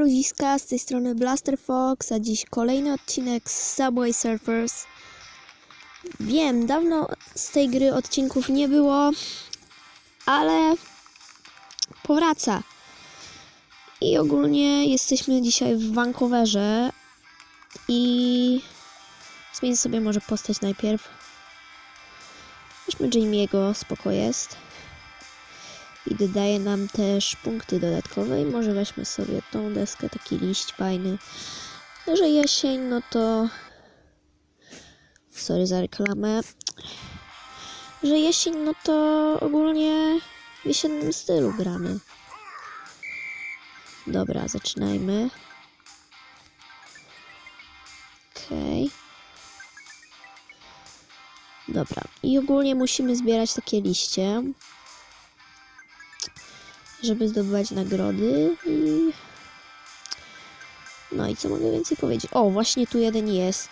Ludziska, z tej strony Blaster Fox, a dziś kolejny odcinek z Subway Surfers. Wiem, dawno z tej gry odcinków nie było, ale powraca. I ogólnie jesteśmy dzisiaj w Vancouverze i zmienię sobie może postać najpierw. Weźmy Jamie'ego, spoko jest. I dodaje nam też punkty dodatkowe i może weźmy sobie tą deskę, taki liść fajny. No, że jesień, no to... Sorry za reklamę. Że jesień, no to ogólnie w jesiennym stylu gramy. Dobra, zaczynajmy. Okej. Dobra, i ogólnie musimy zbierać takie liście żeby zdobywać nagrody i no i co mogę więcej powiedzieć? O, właśnie tu jeden jest.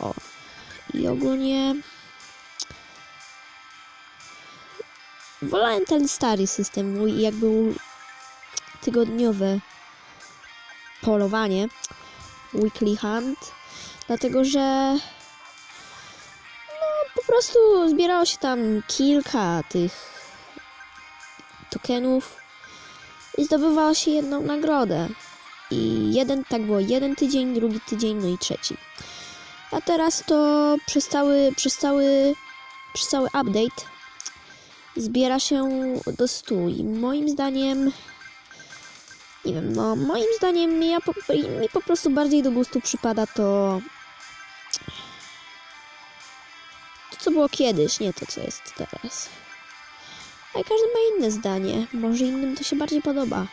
O. I ogólnie wolałem ten stary system, mój jak był tygodniowe polowanie, weekly hunt, dlatego że no po prostu zbierało się tam kilka tych tokenów i zdobywało się jedną nagrodę. I jeden, tak było jeden tydzień, drugi tydzień, no i trzeci. A teraz to przez cały, przez cały, przez cały update zbiera się do 100 i moim zdaniem nie wiem, no moim zdaniem ja po, mi po prostu bardziej do gustu przypada to to co było kiedyś, nie to co jest teraz. Ale każdy ma inne zdanie. Może innym to się bardziej podoba.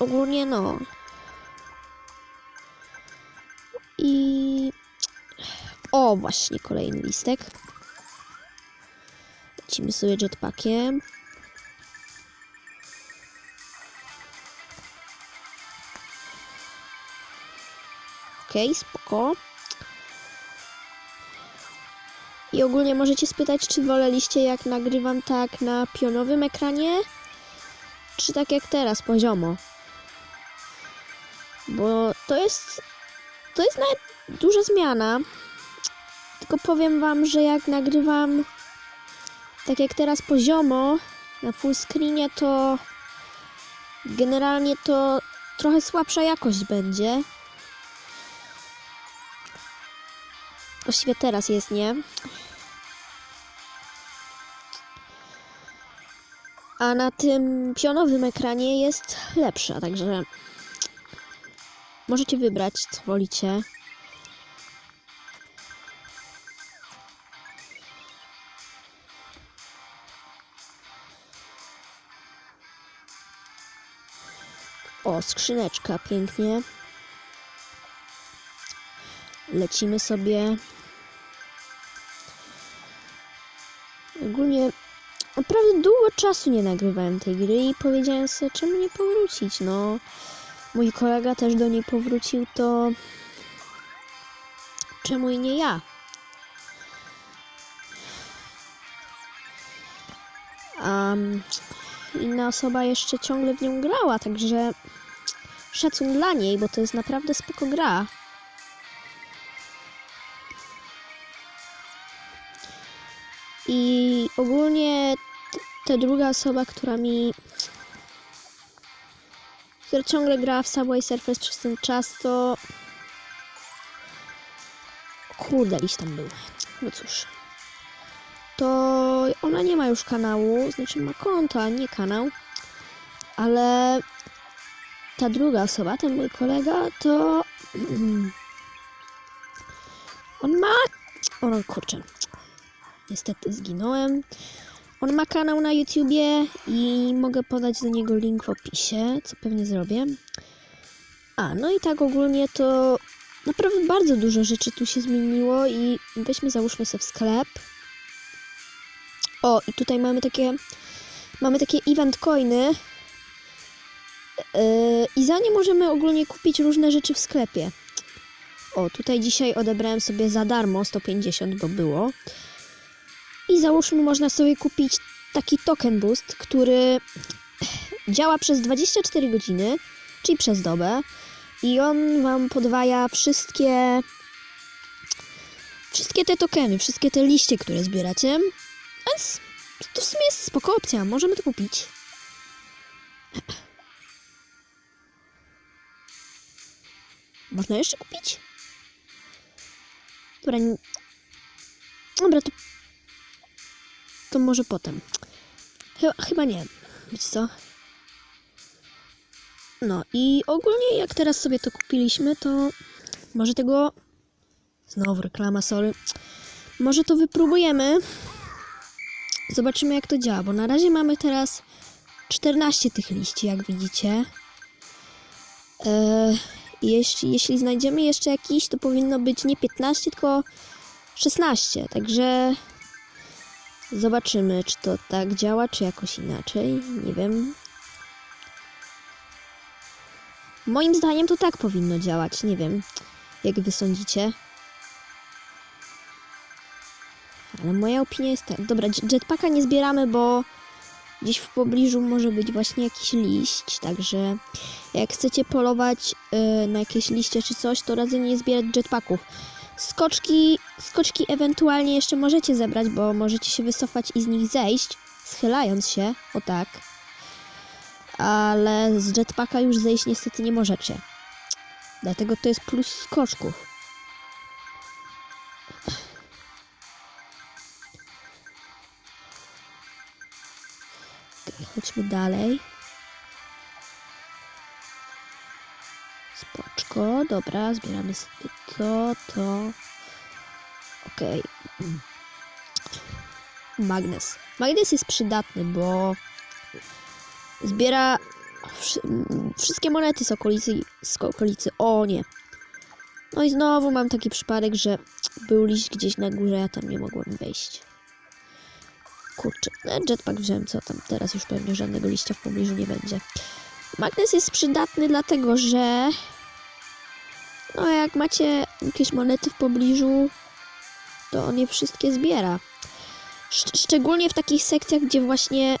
Ogólnie no. I... O, właśnie kolejny listek. Lecimy sobie jetpackiem. Okej, okay, spoko. I ogólnie możecie spytać, czy woleliście jak nagrywam tak na pionowym ekranie, czy tak jak teraz, poziomo. Bo to jest, to jest nawet duża zmiana. Tylko powiem wam, że jak nagrywam tak jak teraz poziomo na full screenie, to generalnie to trochę słabsza jakość będzie. Właściwie teraz jest, nie? A na tym pionowym ekranie jest lepsza, także możecie wybrać, co wolicie. O, skrzyneczka, pięknie. Lecimy sobie. Ogólnie naprawdę długo czasu nie nagrywałem tej gry i powiedziałem sobie, czemu nie powrócić. No, mój kolega też do niej powrócił, to czemu i nie ja? A inna osoba jeszcze ciągle w nią grała, także szacun dla niej, bo to jest naprawdę spoko gra. I ogólnie ta druga osoba, która mi. która ciągle gra w Subway Surfers przez ten czas, to. Kurde, liść tam był. No cóż. To ona nie ma już kanału, znaczy ma konto, a nie kanał. Ale ta druga osoba, ten mój kolega, to. On ma. O, no kurczę niestety zginąłem. On ma kanał na YouTubie i mogę podać do niego link w opisie, co pewnie zrobię. A, no i tak ogólnie to naprawdę bardzo dużo rzeczy tu się zmieniło i weźmy załóżmy sobie sklep. O, i tutaj mamy takie mamy takie event coiny yy, i za nie możemy ogólnie kupić różne rzeczy w sklepie. O, tutaj dzisiaj odebrałem sobie za darmo 150, bo było. I załóżmy, można sobie kupić taki token boost, który działa przez 24 godziny, czyli przez dobę. I on wam podwaja wszystkie wszystkie te tokeny, wszystkie te liście, które zbieracie. Więc to w sumie jest spoko opcja, możemy to kupić. Można jeszcze kupić? Dobra, nie... Dobra, to... To może potem. Chyba, chyba nie. Wiecie co? No i ogólnie jak teraz sobie to kupiliśmy, to może tego... Znowu reklama, sorry. Może to wypróbujemy. Zobaczymy jak to działa, bo na razie mamy teraz 14 tych liści, jak widzicie. Eee, jeśli, jeśli znajdziemy jeszcze jakiś, to powinno być nie 15, tylko 16. Także zobaczymy, czy to tak działa, czy jakoś inaczej. Nie wiem. Moim zdaniem to tak powinno działać. Nie wiem, jak wy sądzicie. Ale moja opinia jest tak. Dobra, jet- jetpacka nie zbieramy, bo gdzieś w pobliżu może być właśnie jakiś liść, także jak chcecie polować y, na jakieś liście czy coś, to radzę nie zbierać jetpacków. Skoczki, skoczki ewentualnie jeszcze możecie zebrać, bo możecie się wycofać i z nich zejść, schylając się, o tak. Ale z jetpacka już zejść niestety nie możecie. Dlatego to jest plus skoczków. Okej, chodźmy dalej. Spoczko, dobra, zbieramy sobie to, to. Okej. Magnes. Magnes jest przydatny, bo zbiera wszystkie monety z okolicy, z okolicy. O nie. No i znowu mam taki przypadek, że był liść gdzieś na górze, ja tam nie mogłem wejść. Kurczę, no, jetpack wziąłem, co tam, teraz już pewnie żadnego liścia w pobliżu nie będzie. Magnes jest przydatny dlatego, że no jak macie jakieś monety w pobliżu, to on je wszystkie zbiera. Szcz- szczególnie w takich sekcjach, gdzie właśnie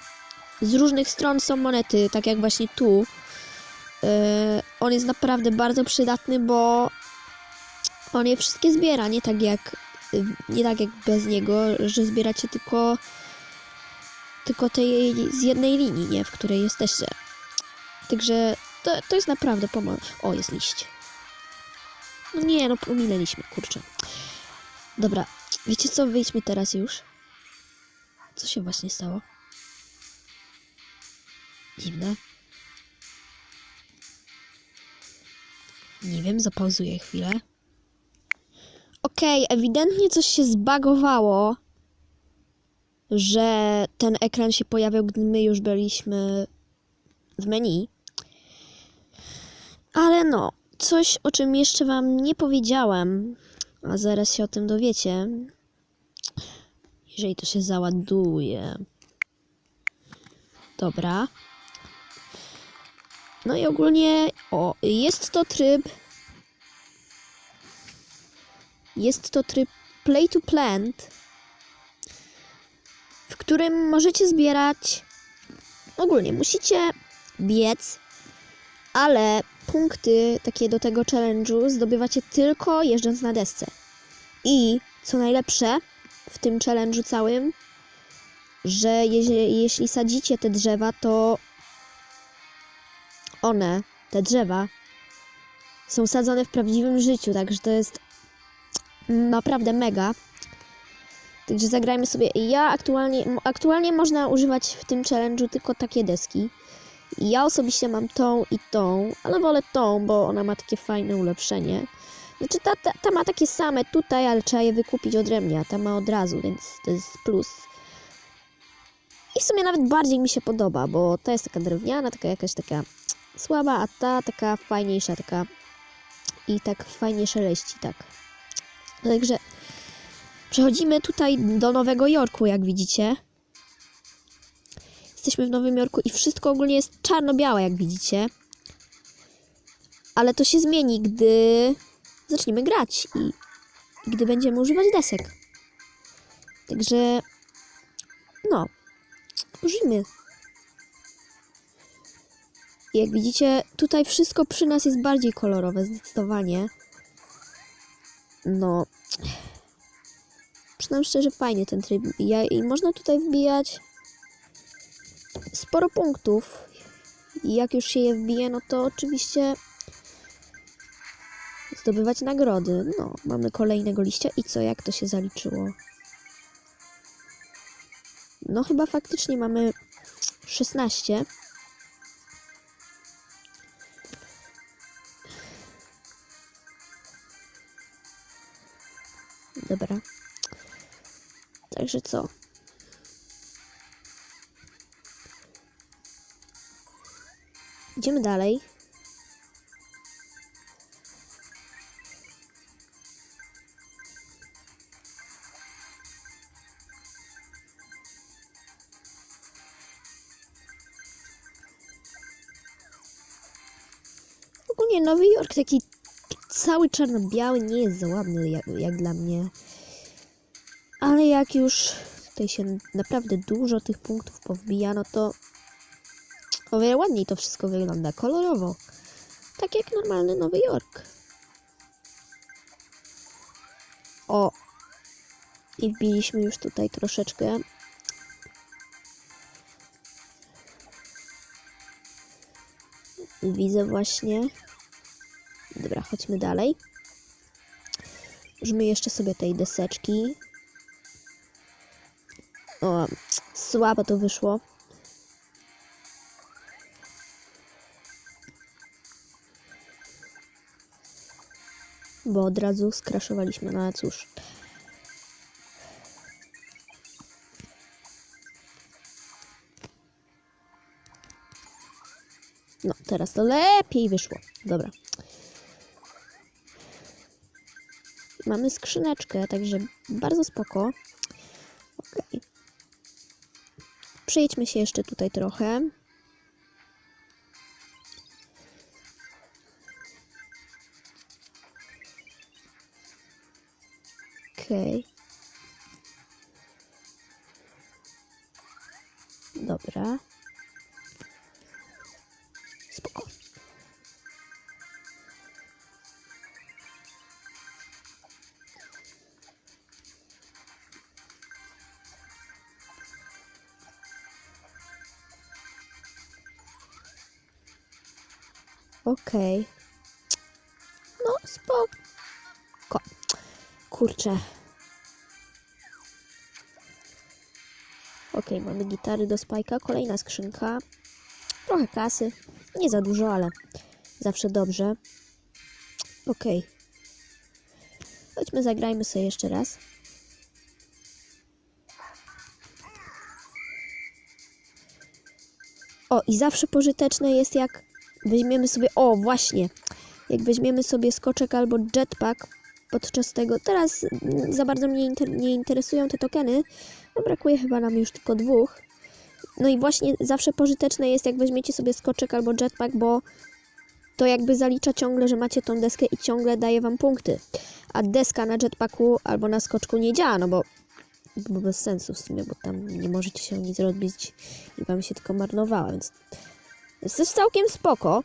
z różnych stron są monety, tak jak właśnie tu. Yy, on jest naprawdę bardzo przydatny, bo on je wszystkie zbiera, nie tak jak nie tak jak bez niego, że zbieracie tylko tylko tej z jednej linii, nie, w której jesteście. Także to, to jest naprawdę pomoc. O, jest liść. No nie, no pominęliśmy, kurczę. Dobra, wiecie co, wyjdźmy teraz już. Co się właśnie stało? Dziwne. Nie wiem, zapauzuję chwilę. Okej, ewidentnie coś się zbagowało, że ten ekran się pojawiał, gdy my już byliśmy w menu. Ale no, coś o czym jeszcze wam nie powiedziałem, a zaraz się o tym dowiecie. Jeżeli to się załaduje. Dobra. No i ogólnie, o, jest to tryb. Jest to tryb Play to Plant, w którym możecie zbierać. Ogólnie musicie biec, ale punkty takie do tego challenge'u zdobywacie tylko jeżdżąc na desce. I co najlepsze w tym challenge'u całym, że jeśli, jeśli sadzicie te drzewa, to one, te drzewa, są sadzone w prawdziwym życiu, także to jest naprawdę mega. Także zagrajmy sobie. Ja aktualnie, aktualnie można używać w tym challenge'u tylko takie deski. Ja osobiście mam tą i tą, ale wolę tą, bo ona ma takie fajne ulepszenie. Znaczy ta, ta, ta ma takie same tutaj, ale trzeba je wykupić ode mnie, a ta ma od razu, więc to jest plus. I w sumie nawet bardziej mi się podoba, bo ta jest taka drewniana, taka jakaś taka słaba, a ta taka fajniejsza, taka i tak fajnie szeleści, tak. Także przechodzimy tutaj do Nowego Jorku, jak widzicie. Jesteśmy w Nowym Jorku i wszystko ogólnie jest czarno-białe, jak widzicie. Ale to się zmieni, gdy zaczniemy grać i, i gdy będziemy używać desek. Także no, użyjmy. Jak widzicie, tutaj wszystko przy nas jest bardziej kolorowe, zdecydowanie. No. Przyznam szczerze, fajnie ten tryb. Ja, I można tutaj wbijać sporo punktów. Jak już się je wbije, no to oczywiście zdobywać nagrody. No, mamy kolejnego liścia. I co, jak to się zaliczyło? No, chyba faktycznie mamy 16. Dobra. Także co? Idziemy dalej. Ogólnie Nowy Jork taki cały czarno-biały nie jest za ładny jak, jak dla mnie. Ale jak już tutaj się naprawdę dużo tych punktów powbija, no to o wiele ładniej to wszystko wygląda, kolorowo. Tak jak normalny Nowy Jork. O! I wbiliśmy już tutaj troszeczkę. Widzę właśnie. Dobra, chodźmy dalej. Użyjmy jeszcze sobie tej deseczki. O, słabo to wyszło. Bo od razu skraszowaliśmy, no ale cóż. No, teraz to lepiej wyszło. Dobra. Mamy skrzyneczkę, także bardzo spoko. Okej. Przejdźmy się jeszcze tutaj trochę. Dobra. Spoko. Okej. No, spoko. Kurczę. Okej, mamy gitary do spajka. Kolejna skrzynka. Trochę kasy. Nie za dużo, ale zawsze dobrze. Okej. Chodźmy, zagrajmy sobie jeszcze raz. O, i zawsze pożyteczne jest jak weźmiemy sobie, o właśnie, jak weźmiemy sobie skoczek albo jetpack podczas tego, teraz mm, za bardzo mnie inter nie interesują te tokeny, no brakuje chyba nam już tylko dwóch. No i właśnie zawsze pożyteczne jest jak weźmiecie sobie skoczek albo jetpack, bo to jakby zalicza ciągle, że macie tą deskę i ciągle daje wam punkty. A deska na jetpacku albo na skoczku nie działa, no bo, bo bez sensu w sumie, bo tam nie możecie się nic robić i wam się tylko marnowała, więc jest to całkiem spoko.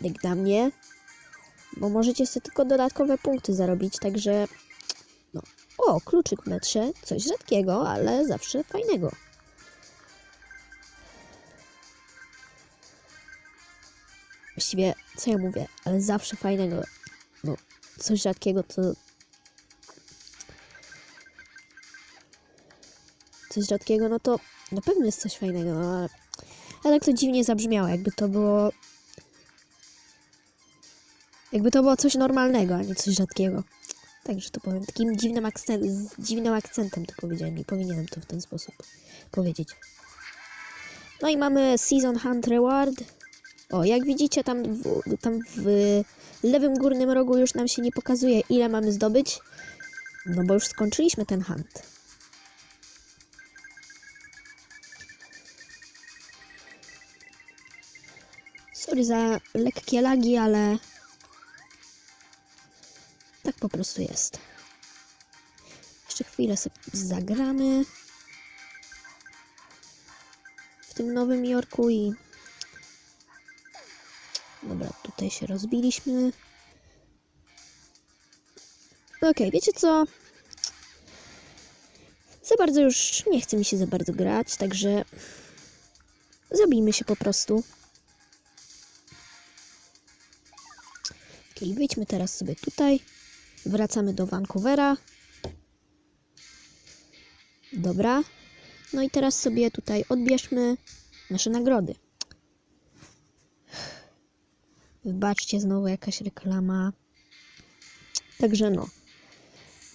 Jak dla mnie, bo możecie sobie tylko dodatkowe punkty zarobić, także no. O, kluczyk w metrze, coś rzadkiego, ale zawsze fajnego. Właściwie, co ja mówię, ale zawsze fajnego. No, coś rzadkiego to... Coś rzadkiego, no to na pewno jest coś fajnego, no ale... Ale to dziwnie zabrzmiało, jakby to było... Jakby to było coś normalnego, a nie coś rzadkiego. Także to powiem takim dziwnym, akcent, z dziwnym akcentem to powiedziałem i powinienem to w ten sposób powiedzieć. No i mamy Season Hunt Reward. O, jak widzicie tam w, tam w lewym górnym rogu już nam się nie pokazuje ile mamy zdobyć. No bo już skończyliśmy ten hunt. Sorry za lekkie lagi, ale tak po prostu jest. Jeszcze chwilę sobie zagramy. W tym Nowym Jorku i... Dobra, tutaj się rozbiliśmy. Okej, wiecie co? Za bardzo już nie chce mi się za bardzo grać, także zabijmy się po prostu. Okej, wyjdźmy teraz sobie tutaj. Wracamy do Vancouvera. Dobra. No i teraz sobie tutaj odbierzmy nasze nagrody. Wybaczcie, znowu jakaś reklama. Także no.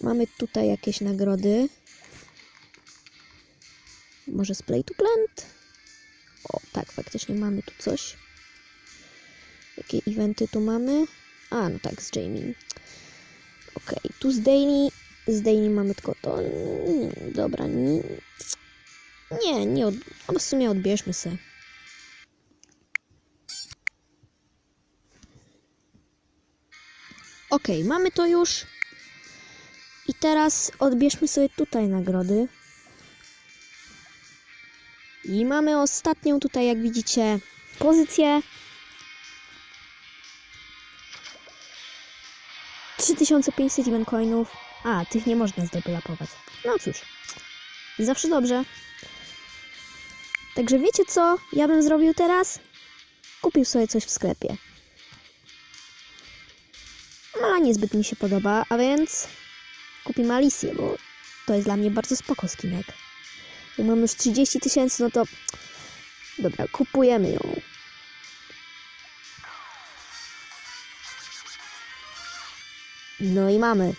Mamy tutaj jakieś nagrody. Może z Play to Plant? O, tak, faktycznie mamy tu coś. Jakie eventy tu mamy? A, no tak, z Jamie. Okej, tu z Daily. Z Daily mamy tylko to. Mm, Dobra, nie. Nie, nie od... no w sumie odbierzmy se. Okej, mamy to już. I teraz odbierzmy sobie tutaj nagrody. I mamy ostatnią tutaj, jak widzicie, pozycję. 3500 event coinów. A, tych nie można zdevelopować. No cóż, zawsze dobrze. Także wiecie co ja bym zrobił teraz? Kupił sobie coś w sklepie. Mala niezbyt mi się podoba, a więc kupimy Alicję, bo to jest dla mnie bardzo spoko skinek. Jak mam już 30 tysięcy, no to dobra, kupujemy ją. No i mamy.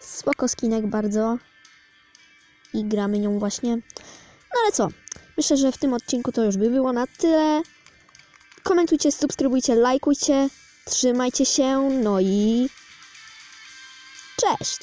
Spoko skinek bardzo. I gramy nią właśnie. No ale co? Myślę, że w tym odcinku to już by było na tyle. Komentujcie, subskrybujcie, lajkujcie. Trzymajcie się, no i cześć!